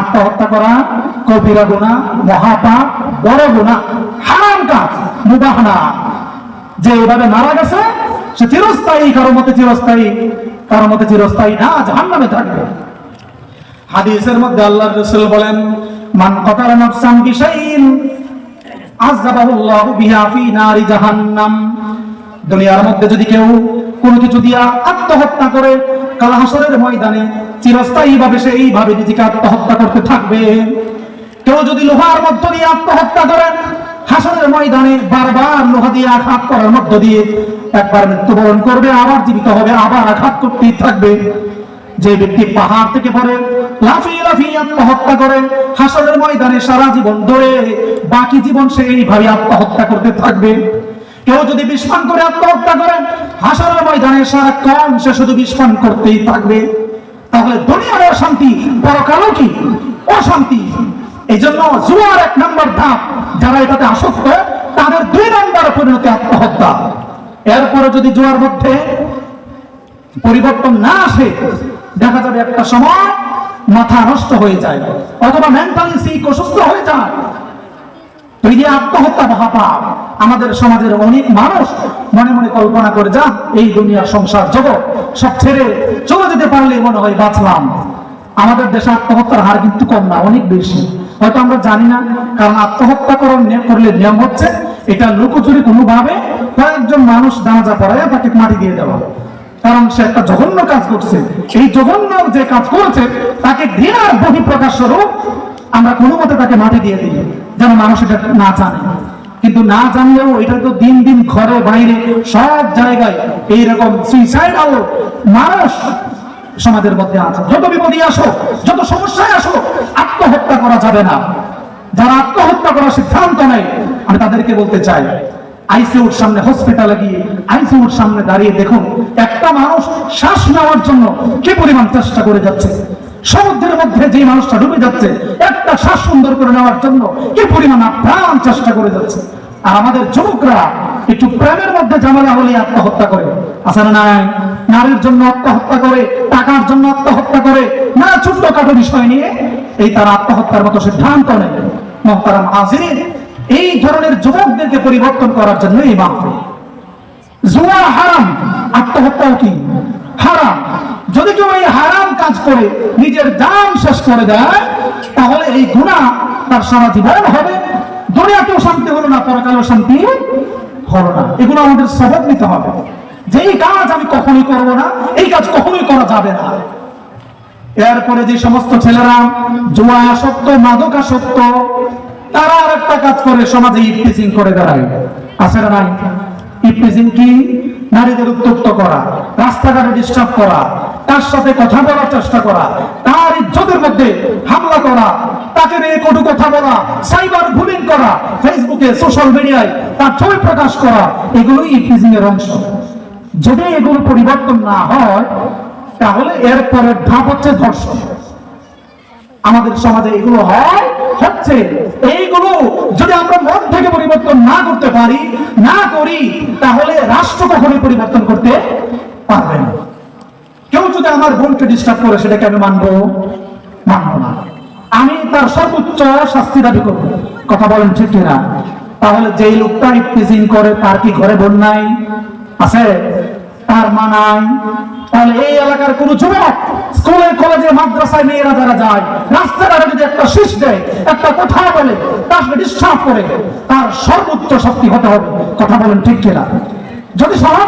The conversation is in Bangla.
আত্মহত্যা করা, কবিরা গুণা, মহাপাপ, বড় গুণা, হারাম কাজ মুবাহ যে এভাবে মারা গেছে, সে চিরস্থায়ী কারও মতে চিরস্থায়ী কারও মতে চিরস্থায়ী না, জাহান্নামে থাকবে। হাদিসের মধ্যে আল্লাহ রসুল বলেন, মান কতাল নফসান বিশাইন আযাবাহুল্লাহু বিহা ফি জাহান্নাম। দুনিয়ার মধ্যে যদি কেউ কোনো কিছু দিয়া আত্মহত্যা করে কাল ময়দানে চিরস্থায়ী ভাবে সে এইভাবে নিজেকে আত্মহত্যা করতে থাকবে। কেউ যদি লোহার মধ্য দিয়ে আত্মহত্যা করেন হাসরের ময়দানে বারবার লোহা দিয়ে আঘাত করার মধ্য দিয়ে একবার মৃত্যুবরণ করবে, আবার জীবিত হবে, আবার আঘাত করতেই থাকবে। যে ব্যক্তি পাহাড় থেকে পড়ে, লাফিয়ে লাফিয়ে আত্মহত্যা করে, হাসরের ময়দানে সারা জীবন ধরে, বাকি জীবন সে এইভাবে আত্মহত্যা করতে থাকবে। কেউ যদি বিস্ফান করে আত্মহত্যা করেন হাসরের ময়দানে সারাক্ষণ সে শুধু বিস্ফান করতেই থাকবে। অশান্তি, পরকালও কি? অশান্তি। এই জন্য জুয়ার এক নম্বর ধাপ, যারা এটাতে আসক্ত, তাদের দুই নম্বর পরিণতি আত্মহত্যা। এরপরে যদি জুয়ার মধ্যে পরিবর্তন না আসে, দেখা যাবে একটা সময় মাথা নষ্ট হয়ে যায়, অথবা মেন্টালি সিক অসুস্থ হয়ে যায়। এই যে আত্মহত্যা মহাপাপ, আমাদের সমাজের অনেক মানুষ মনে মনে কল্পনা করে যা এই দুনিয়ার সংসার জগৎ সব ছেড়ে চলে যেতে পারলে মনে হয় বাঁচলাম। আমাদের দেশে আত্মহত্যার হার কিন্তু কম না, অনেক বেশি। হয়তো আমরা জানি না, কারণ আত্মহত্যা করলে নিয়ম হচ্ছে, এটা লুকোচুরি কোনোভাবে কয়েকজন মানুষ দাঁজা পড়ায় তাকে মাটি দিয়ে দেওয়া। কারণ সে একটা জঘন্য কাজ করছে। এই জঘন্য যে কাজ করেছে, তাকে ঘৃণার বহিঃপ্রকাশ স্বরূপ আমরা কোনো মতে তাকে মাটি দিয়ে দিই, যেন মানুষ এটা না জানে। কিন্তু না জানলেও এটা তো দিন দিন ঘরে, বাইরে, সব জায়গায় এইরকম সুইসাইডাল মানুষ সমাজের মধ্যে আছে। যত বিপদই আসো, যত সমস্যায় আসো, আত্মহত্যা করা যাবে না। যারা আত্মহত্যা করার সিদ্ধান্ত নেয়, আমি তাদেরকে বলতে চাই, আইসিউর সামনে হসপিটালে গিয়ে, আইসিউর সামনে দাঁড়িয়ে দেখুন, একটা মানুষ শ্বাস নেওয়ার জন্য কি পরিমাণ চেষ্টা করে যাচ্ছে? সমুদ্রের মধ্যে যে মানুষটা ডুবে যাচ্ছে, একটা শ্বাস সুন্দর করে নেওয়ার জন্য কি পরিমাণ আপ্রাণ চেষ্টা করে যাচ্ছে? আর আমাদের যুবকরা একটু প্রেমের মধ্যে ঝামেলা হলে আত্মহত্যা করে। আসলে নাই? নারীর জন্য আত্মহত্যা করে, টাকার জন্য আত্মহত্যা করে না ছোট্টখাটো বিষয় নিয়ে এই তার আত্মহত্যার মতো সিদ্ধান্ত নেয়। মহতারাম হাজির এই ধরনের যুবকদেরকে পরিবর্তন করার জন্য এই মাহফিল। জুয়া হারাম, আত্মহত্যাও কি? হারাম। যদি কেউ এই হারাম কাজ করে, নিজের জান শেষ করে দেয়, তাহলে এই গুণা তার সারা জীবন হবে। দুনিয়াতেও শান্তি হলো না, পরকালেও শান্তি হলো না। এগুলো আমাদের সবক নিতে হবে। যে এই কাজ আমি কখনোই করব না, এই কাজ কখনোই করা যাবে না। এরপরে যে সমস্ত ছেলেরা জুয়া আসক্ত, মাদক আসক্ত, তারা আর একটা কাজ করে, সমাজে ইফটিজিং করে দাঁড়ায় আছে না নাই? ইফটিজিং কি? নারীদের উত্তপ্ত করা, রাস্তাঘাটে ডিস্টার্ব করা, তার সাথে কথা বলার চেষ্টা করা, তার ইজ্জতের মধ্যে হামলা করা, তাকে নিয়ে কটু কথা বলা, সাইবার বুলিং করা, ফেসবুকে, সোশ্যাল মিডিয়ায় তার ছবি প্রকাশ করা, এগুলোই ইফটিজিং এর অংশ। যদি এগুলো পরিবর্তন না হয়, তাহলে এর পরের ধাপ হচ্ছে ধর্ষণ। আমাদের সমাজে এগুলো হয়, হচ্ছে, এইগুলো যদি আমরা মন থেকে পরিবর্তন না করতে পারি, না করি, তাহলে রাষ্ট্র কখনোই পরিবর্তন করতে পারবে না। কেউ যদি আমার বোনকে ডিস্টার্ব করে, সেটাকে আমি মানবো? মানবো না। আমি তার সর্বোচ্চ শাস্তি দাবি করব। কথা বলেন ঠিক কিনা? তাহলে যেই লোকটা ইফতিজিং করে, তার কি ঘরে বোন নাই? আছে? তার মা নাই? তাহলে এই এলাকার কোন স্কুলে, কলেজে, মাদ্রাসায় মেয়েরা যারা যায়, রাস্তাঘাটে যদি একটা শীষ দেয়, একটা কথা বলে ডিস্টার্ব করে তার সর্বোচ্চ শক্তি হতে হবে। কথা বলেন ঠিক কিনা? যদি সমাজ